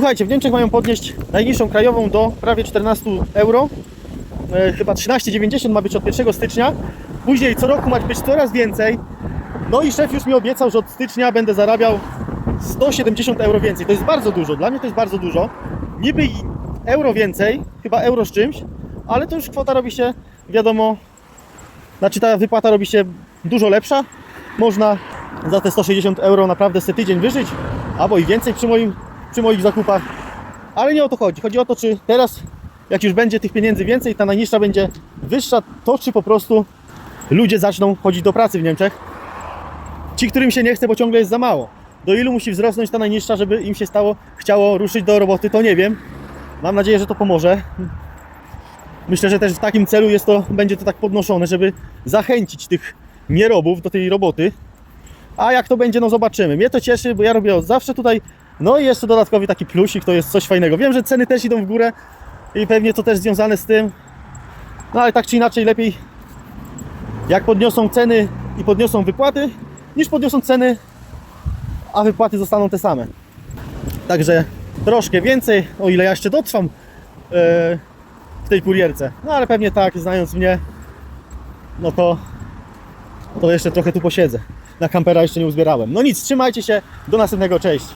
Słuchajcie, w Niemczech mają podnieść najniższą krajową do prawie 14 euro. E, chyba 13,90 ma być od 1 stycznia. Później co roku ma być coraz więcej. No i szef już mi obiecał, że od stycznia będę zarabiał 170 euro więcej. To jest bardzo dużo. Dla mnie to jest bardzo dużo. Niby euro więcej, chyba euro z czymś, ale to już kwota robi się, wiadomo, znaczy ta wypłata robi się dużo lepsza. Można za te 160 euro naprawdę sobie tydzień wyżyć, albo i więcej przy, moim, przy moich zakupach. Ale nie o to chodzi. Chodzi o to, czy teraz, jak już będzie tych pieniędzy więcej, ta najniższa będzie wyższa, to czy po prostu ludzie zaczną chodzić do pracy w Niemczech. Ci, którym się nie chce, bo ciągle jest za mało. Do ilu musi wzrosnąć ta najniższa, żeby im się stało, chciało ruszyć do roboty, to nie wiem. Mam nadzieję, że to pomoże. Myślę, że też w takim celu jest to, będzie to tak podnoszone, żeby zachęcić tych nierobów do tej roboty. A jak to będzie, no zobaczymy. Mnie to cieszy, bo ja robię od zawsze tutaj. No i jeszcze dodatkowy taki plusik, to jest coś fajnego. Wiem, że ceny też idą w górę i pewnie to też związane z tym. No ale tak czy inaczej lepiej jak podniosą ceny i podniosą wypłaty, niż podniosą ceny, a wypłaty zostaną te same. Także troszkę więcej, o ile ja jeszcze dotrwam e, w tej kurierce. No ale pewnie tak, znając mnie, no to, to jeszcze trochę tu posiedzę. Na kampera jeszcze nie uzbierałem. No nic, trzymajcie się, do następnego, cześć.